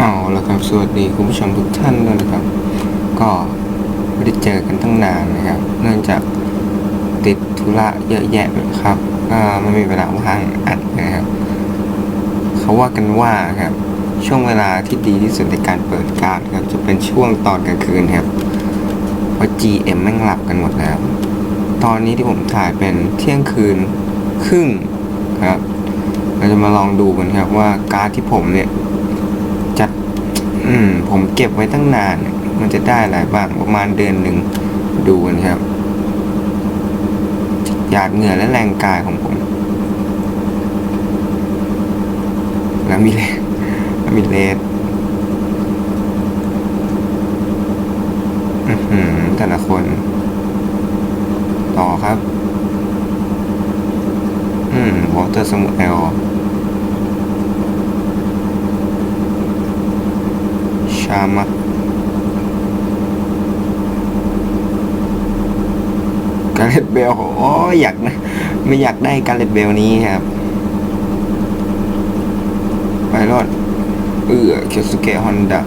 เอาละครับสวัสดีคุณผู้ชมทุกท่านด้วยนะครับ ก็ไม่ได้เจอกันตั้งนานนะครับ เนื่องจากติดธุระเยอะแยะเลยครับก็ไม่มีเวลาว่างอัดนะครับ เขาว่ากันว่าครับ ช่วงเวลาที่ดีที่สุดในการเปิดการ์ดครับ จะเป็นช่วงตอนกลางคืนครับเพราะ GM แม่งหลับกันหมดแล้ว ตอนนี้ที่ผมถ่ายเป็นเที่ยงคืนครึ่งครับ เราจะมาลองดูกันครับว่าการ์ดที่ผมเนี่ย อืม ผมเก็บไว้ตั้งนาน มันจะได้อะไรบ้างประมาณเดือนหนึ่งดูกันครับ หยาดเหงื่อและแรงกายของผม แล้วมีเลสแล้วมีเลสอือหือแต่ละคน ต่อครับ อืมวอเตอร์สมุเอล ชามะกาเลตเบลโอ้อยากนะไม่อยากได้กาเลตเบลนี้ครับ ไปรอด เอือเคสุเกะฮอนดะ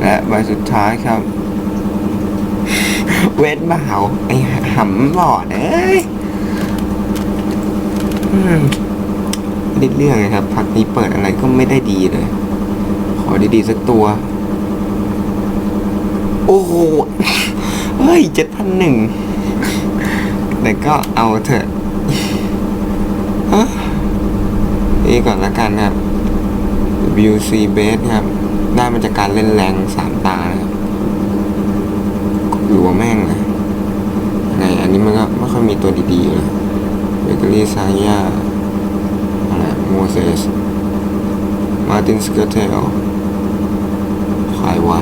และใบสุดท้ายครับ เวทบ่าวไอ้หำหลอดเอ้ยดิดเรื่องเลยครับพักนี้เปิดอะไรก็ไม่ได้ดีเลย ขอดีๆสักตัว โอ้โหเฮ้ยเจ็ดพันหนึ่งแต่ก็เอาเถอะฮะนี่ก่อนละกันครับ WC Base ครับ ได้มาจากการเล่นแรงสามตานะครับหลัวแม่งนะไงอันนี้มันก็ไม่ค่อยมีตัวดีๆเลยเบเกอรี่ซายาอะไรโมเสสมาตินสเกอเทลใครวะ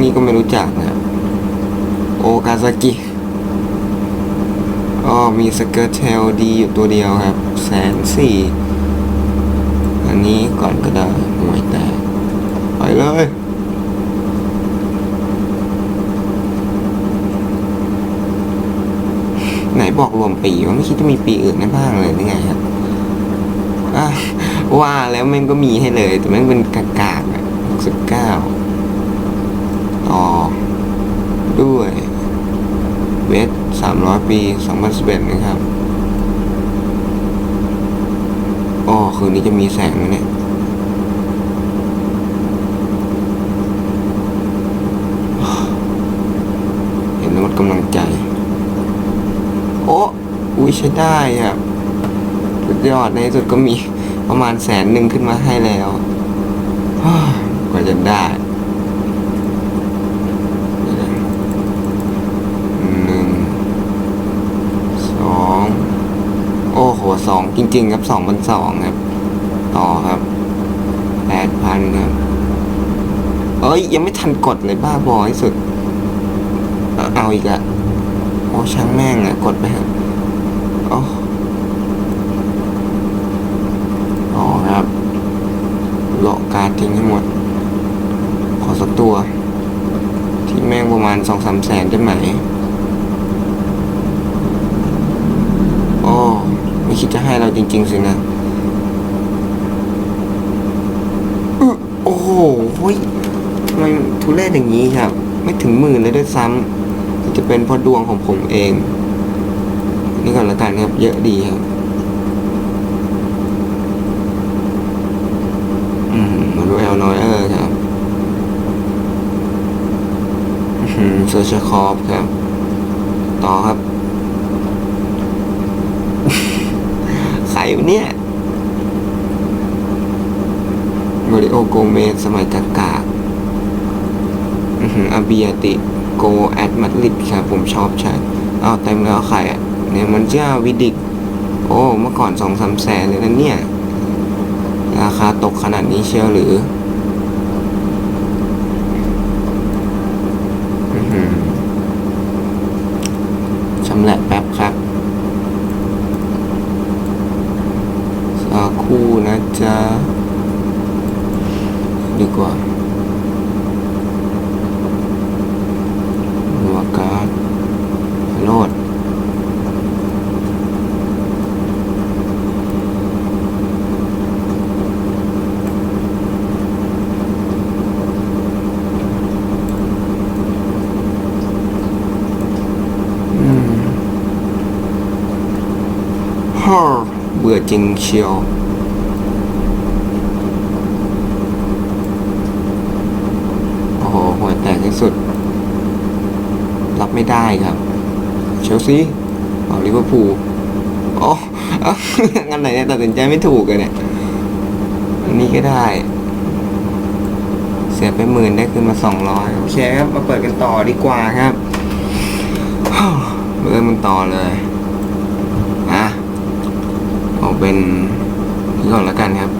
นี่ก็ไม่รู้จักนะโอกาซากิอ๋อมีสเกอร์เทลดีอยู่ตัวเดียวครับแสนสี่อันนี้ก่อนก็ได้หวยแตกไปเลยไหนบอกรวมปีว่าไม่คิดจะมีปีอื่นได้บ้างเลยหรือไงครับว่าแล้วมันก็มีให้เลย แต่มันเป็นกากาอะหกสิบเก้า ต่อด้วยเวทสามร้อยปีสองพันสิบเอ็ดนะครับอ๋อคืนนี้จะมีแสงไหมเนี่ยเห็นแล้วหมดกำลังใจ โอ้อุ้ยใช้ได้ครับสุดยอดในสุดก็มีประมาณแสนหนึ่งขึ้นมาให้แล้วกว่าจะได้ยวนะหนึ่งสองโอ้โหสอง จริง ๆ ครับสองพันสองครับ ต่อครับแปดพันครับเอ้ย ยังไม่ทันกดเลยบ้าบอที่สุด เอาอีกอะโอ้ช่างแม่งอะกดไปครับโอ้อ๋อครับโลกการทิ้งให้หมด ขอสักตัว ที่แม่งประมาณสองสามแสนได้ไหม โอ้ ไม่คิด จริง ๆ สินะอึโอ้โหเฮ้ยทำไมทุเรศอย่างนี้ครับ ไม่ถึงหมื่นเลยด้วยซ้ำจะเป็นเพราะดวงของผมเอง นี่ก่อนละกันครับ เยอะดีครับอืมมาดูแอลน้อยเออครับเซอร์ชคอฟครับ ต่อครับ ใครวะเนี่ยมาริโอโก เมสสมัยตะกาอาเบียติโกแอดมัดริดครับผมชอบใช้เอาวเต็มแล้วใครอะเนี่ยมันเจ้าวิดิก โอ้เมื่อก่อนสองสามแสนเลยนะเนี่ย ราคาตกขนาดนี้เชียวหรืออหือชำแหละแป๊บครับ สักครู่นะจ๊ะ ดีกว่าหัวการ์ดโหลด จริงเชียวโอ้โหหัวแตกที่สุด รับไม่ได้ครับ เชลซีเอาลิเวอร์พูลอ๋อเอางั้นไหนเนี่ยตัดสินใจไม่ถูกเลยเนี่ยอันนี้ก็ได้ เสียไปหมื่นได้คืนมาสองร้อยโอเคครับ มาเปิดกันต่อดีกว่าครับเริ่มมันต่อเลย เป็นนี่ก่อนแล้วกันครับ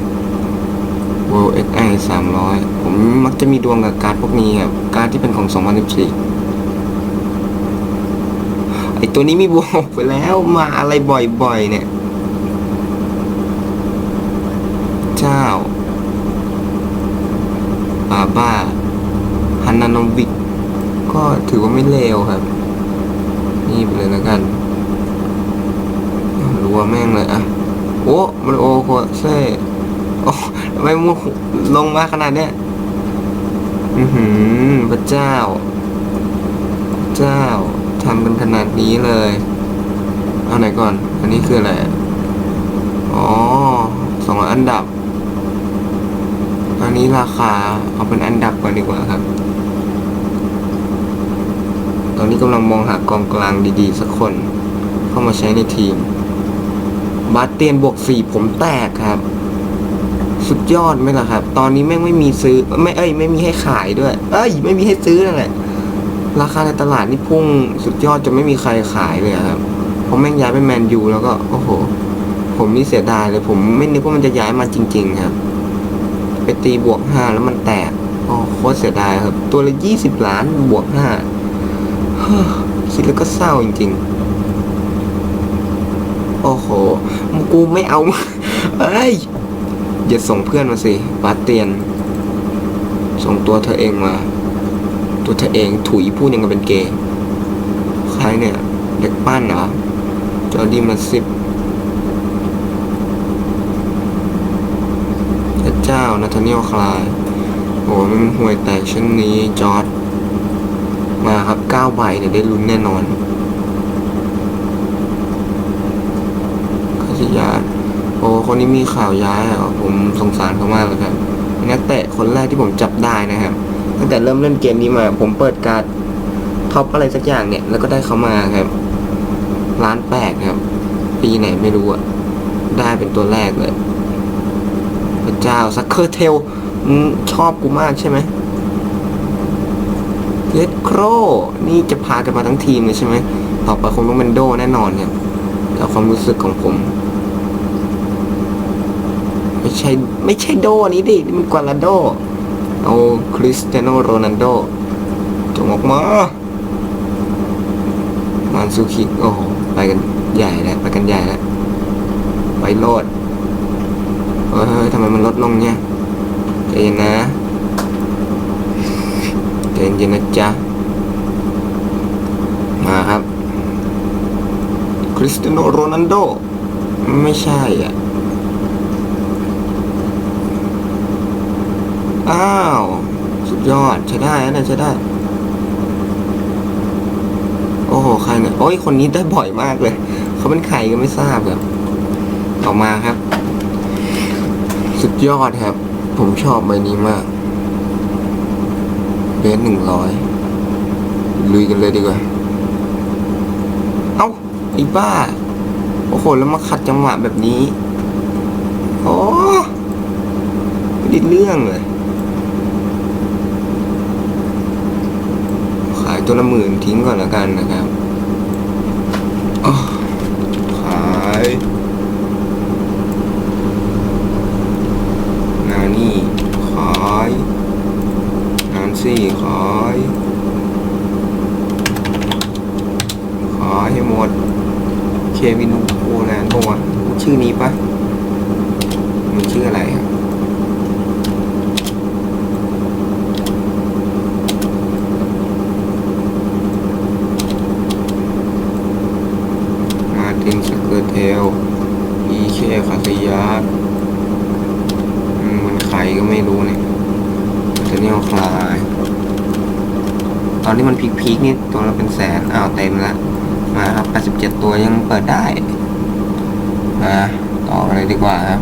World XI 300 ผมมักจะมีดวงกับการ์ดพวกนี้ครับ การ์ดที่เป็นของ 2014 ไอตัวนี้มีบวกไปแล้วมาอะไรบ่อยๆ เนี่ย เจ้าอาบ้าฮันนานอวิก ก็ถือว่าไม่เลวครับ นี่ไปเลยแล้วกันรัวแม่งเลยอะ โอ้มันโอโคเซ่โอ้ทำไมมึงลงมาขนาดเนี้ยอือหือพระเจ้า เจ้าทำเป็นขนาดนี้เลย เอาไหนก่อน อันนี้คืออะไร อ๋อสองอันดับ อันนี้ราคา เอาเป็นอันดับก่อนดีกว่าครับ ตอนนี้กำลังมองหากองกลางดีๆ สักคน เข้ามาใช้ในทีม บาสเตียนบวกสี่ผมแตกครับ สุดยอดไหมล่ะครับ ตอนนี้แม่งไม่มีซื้อไม่เอ้ย ไม่มีให้ขายด้วย เอ้ย ไม่มีให้ซื้อนั่นแหละ ราคาในตลาดนี่พุ่งสุดยอดจนไม่มีใครขายเลยครับเพราะแม่งย้ายไปแมนยูแล้วก็โอ้โห ผมนี่เสียดายเลย ผมไม่นึกว่ามันจะย้ายมาจริง ๆ ครับ ไปตีบวกห้าแล้วมันแตกโอ้โคตรเสียดายครับ ตัวละยี่สิบล้านบวกห้าคิดแล้วก็เศร้าจริง ๆ โอ้โห กูไม่เอาเอ้ยอย่าส่งเพื่อนมาสิบาสเตียน ส่งตัวเธอเองมา ตัวเธอเองถุยพูดยังกับเป็นเกย์ใครเนี่ย เด็กปั้นเหรอจอร์ดีมาสิบพระเจ้านาธาเนียลคลายโอ้มันห่วยแตกเช่นนี้จอร์ดมาครับเก้าใบเนี่ยได้ลุ้นแน่นอนคา สิยาโอ้คนนี้มีข่าวย้ายอะผมสงสารเขามากเลยครับนักเตะคนแรกที่ผมจับได้นะครับ ตั้งแต่เริ่มเล่นเกมนี้มา ผมเปิดการ์ดท็อปอะไรสักอย่างเนี่ย แล้วก็ได้เขามาครับร้านแปลกครับ ปีไหนไม่รู้อะได้เป็นตัวแรกเลยพระเจ้าซักเคอร์เทลชอบกูมากใช่ไหมเลดโครนี่จะพากันมาทั้งทีมเลยใช่ไหมต่อไปคงต้องเป็นโดแน่นอนเนี่ยจากความรู้สึกของผม ใช่ไม่ใช่โดนี้ดิมันกวาลาโดเอาคริสเตียโนโรนัลโดจงออกมามานซูคิโอ้โหไปกันใหญ่แล้วไปกันใหญ่แล้วไปโลดเฮ้ยทำไมมันลดลงเนี่ยใจเย็นนะใจเย็นนะจ๊ะมาครับคริสเตียโนโรนัลโดไม่ใช่อะ อ้าว สุดยอดใช้ได้นะใช้ได้ โอ้โห ใครเนี่ยโอ้ยคนนี้ได้บ่อยมากเลย เขาเป็นใครก็ไม่ทราบครับ ต่อมาครับ สุดยอดครับ ผมชอบใบนี้มากเบสหนึ่งร้อยลุยกันเลยดีกว่า เอ้าไอ้บ้า โอ้โห แล้วมาขัดจังหวะแบบนี้ โอ้ไม่ได้เรื่องเลย ขาย ตัวละหมื่นทิ้งก่อนแล้วกันนะครับขายนานี่ขายนานซี่ขายขายให้หมด เควินโอแลนด์ปะวะชื่อนี้ปะมันชื่ออะไรครับ มาร์ตินสเกอร์เท ลอีเคคาสยาสมันใครก็ไม่รู้เนี่ยเทเนียคลาย ตอนที่มันพีคๆนี่ตัวละเป็นแสนอ้าวเต็มล้วมาครับ 87 ตัวยังเปิดได้ มาต่ออกันเลยดีกว่าครับ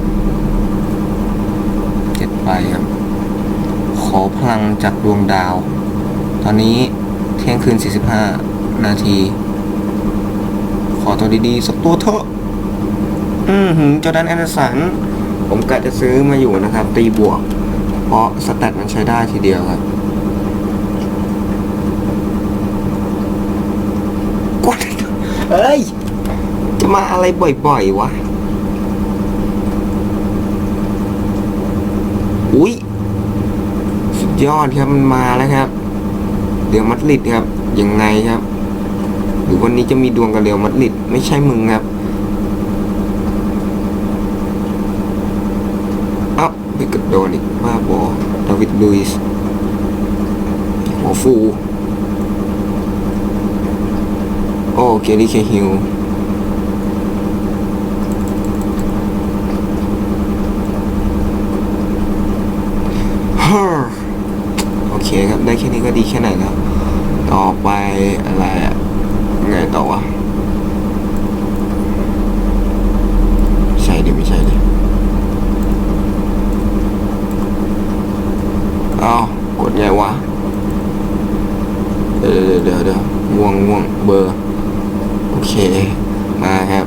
เจ็ดใบครับ ขอพลังจากดวงดาว ตอนนี้เที่ยงคืน 45 นาที ขอตัวดีๆ สักตัวเถอะ อืมหืมจอร์แดนแอนเดอร์สัน ผมกะจะซื้อมาอยู่นะครับ ตีบวก เพราะสแตทมันใช้ได้ทีเดียวครับกดเฮ้ย จะมาอะไรบ่อยๆ วะ อุ้ยสุดยอดครับ มันมาแล้วครับ เดี๋ยวมัดลิดครับ ยังไงครับ หรือวันนี้จะมีดวงกับเรียวมัดลิด ไม่ใช่มึงครับ เอ้าไป กระโดนอีกบ้าบอดาวิดลุยส์หัวฟูโอ้เกรี่เคฮิลฮ่าโอเคครับ ได้แค่นี้ก็ดีแค่ไหนแล้ว ต่อไปอะไรอะไงต่อวะ ใช่ดิไม่ใช่ดิ เอากดไงวะเดี๋ยวเดี๋ยวเดี๋ยวง่วงง่วงเบอร์ โอเค มาครับ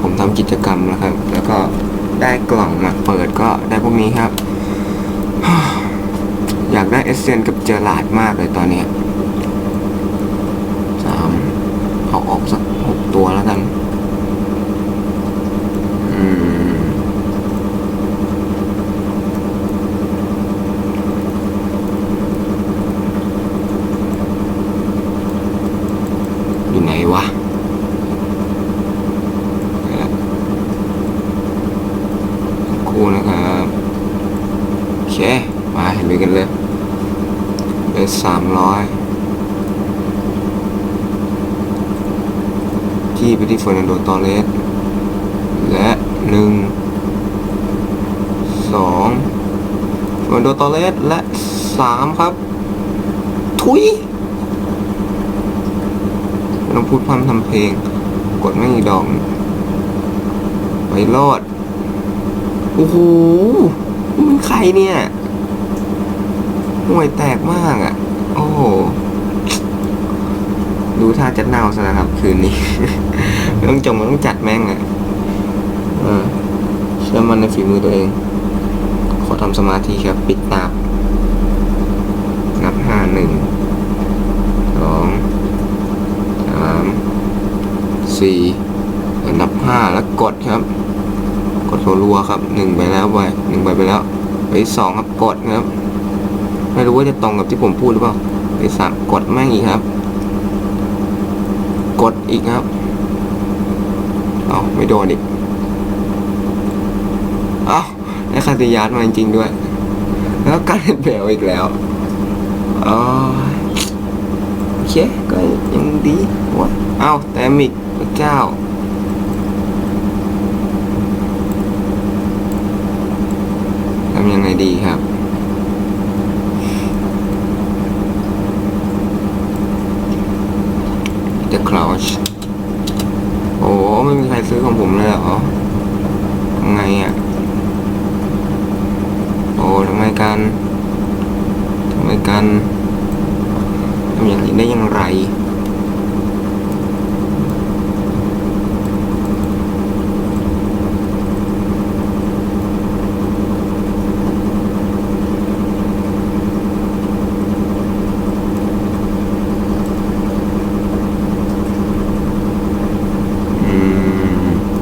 ผมทำกิจกรรมแล้วครับ แล้วก็ได้กล่องมาเปิดก็ได้พวกนี้ครับ อยากได้เอเซนกับเจอราดมากเลยตอนเนี้สามเอาออกสักหกตัวแล้วกัน อืม อยู่ไหนวะไปละสักครู่นะครับ โอเค มาเห็นไปกันเลยเป็นสามร้อยที่ไปที่เฟอร์นันโด ตอเรส และหนึ่งสองเฟอร์นันโด ตอเรส และสามครับ ทุยไม่ต้องพูดพร่ำทำเพลง กดไม่มีดอกไปรอด โอ้โหมันใครเนี่ยห่วยแตกมากอะ โอ้โหดูท่าจะเน่าซะแล้วครับ คืนนี้ ไม่ต้องจงมันต้องจัดแม่งอะเชื่อมันในฝีมือตัวเอง ขอทำสมาธิครับ ปิดตานับห้าหนึ่งสองสามสี่นับห้าแล้วกดครับ กดรัวครับหนึ่งไปแล้วไปหนึ่งใบไปแล้วไปสองครับกดครับ ไม่รู้ว่าจะตรงกับที่ผมพูดหรือเปล่าไปสามกดแม่งอีกครับ กดอีกครับ เอาไม่โดนอีก เอาได้คาติยาร์ดมาจริงๆด้วย แล้วการเล่นแผลอีกแล้วอ๋อโอเคก็ยังดีวะเอ้าแต่มิกพระเจ้าทำยังไงดีครับ The Crouch โอ้ไม่มีใครซื้อของ ผมเลยเหรอทำไงอะ โอ้ทำไมกันทำไมกัน ทำอย่างนี้ได้อย่างไร อืม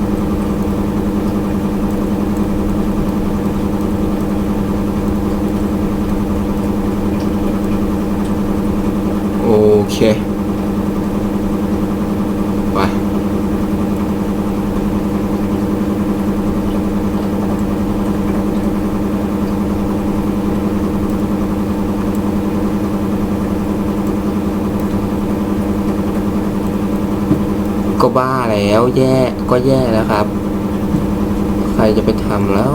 โอเค ไป ก็บ้าแล้วแย่ก็แย่แล้วครับ ใครจะไปทำแล้ว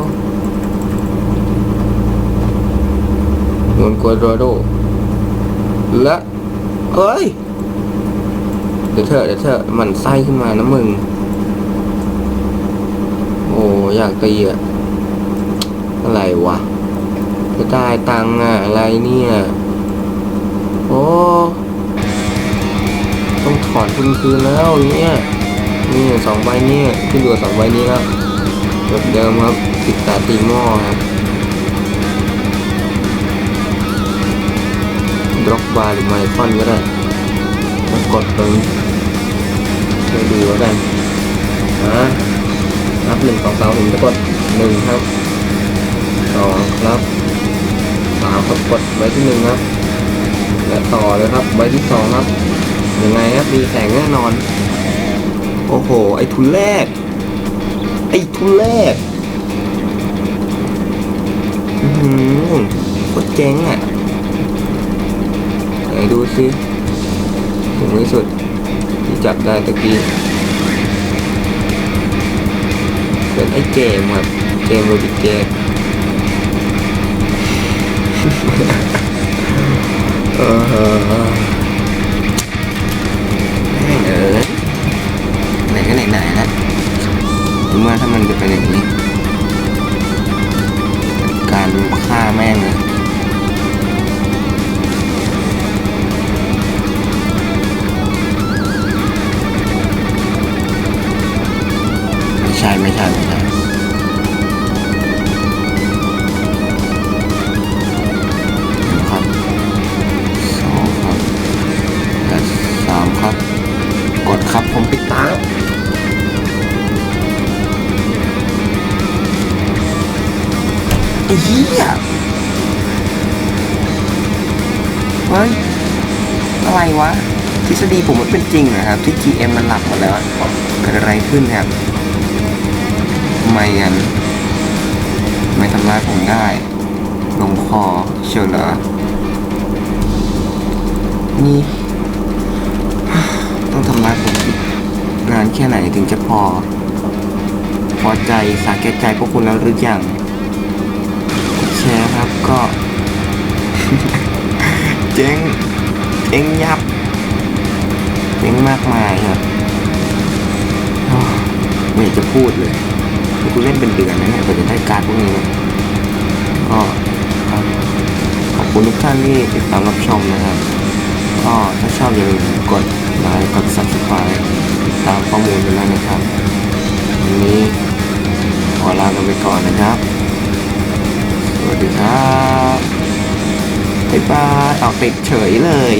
นวนกัวโรโดและเอ้ย เดี๋ยวเถอเดี๋ยวเถอมันไส้ขึ้นมานะมึง โอ้อยากตีอะอะไรวะจะได้ตังอะอะไรเนี่ย ทุนคืนแล้วเนี่ยนี่สองใบเนี่ยขึ้นอยู่กับสองใบนี้แล้วแบบเดิมครับติดตาตีหม้อครับดร็อกบาร์หรือไมคอนก็ได้มากดตรงช่วยดูแล้วกันนะนับหนึ่งสองสามผมจะกดหนึ่งครับสองครับสามครับกดไว้ที่หนึ่งครับและต่อเลยครับใบที่สองครับ ยังไงครับมีแสงแน่นอน โอ้โห ไอ้ทุนแรก ไอ้ทุนแรกอือหือโคตรเจ๋งอะไหนดูสิถึงที่สุด ที่จับได้ตะกี้เป็นไอ้เกมครับ เกมโรบิเกตเออ ถึ เฮ้ย อะไรวะ ทฤษฎีผมมันเป็นจริงเหรอครับ ที่ GM มันหลับหมดแล้ว เกิดอะไรขึ้นครับทำไมกันไม่ทำร้ายผมได้ ลงคอเชียวเหรอ นี่ ต้องทำร้ายผมอีกนานแค่ไหนถึงจะพอ พอใจสาแก่ใจพวกคุณแล้วหรือยังแชร์ครับก็ จ๊งเจ๊งยับเจ๊งมากมายครับไม่อยากจะพูดเลยคือกูเล่นเป็นเดือนนะเนี่ยกว่าจะได้การพวกนี้ก็ครับขอบคุณทุกท่านที่ติดตามรับชมนะครับ ก็ถ้าชอบอย่าลืมกดไลค์กด subscribe ติดตามข้อมูลกันด้วยนะครับวันนี้ขอลากันไปก่อนนะครับ สวัสดีครับ บ๊ายบายเอติดเฉยเลย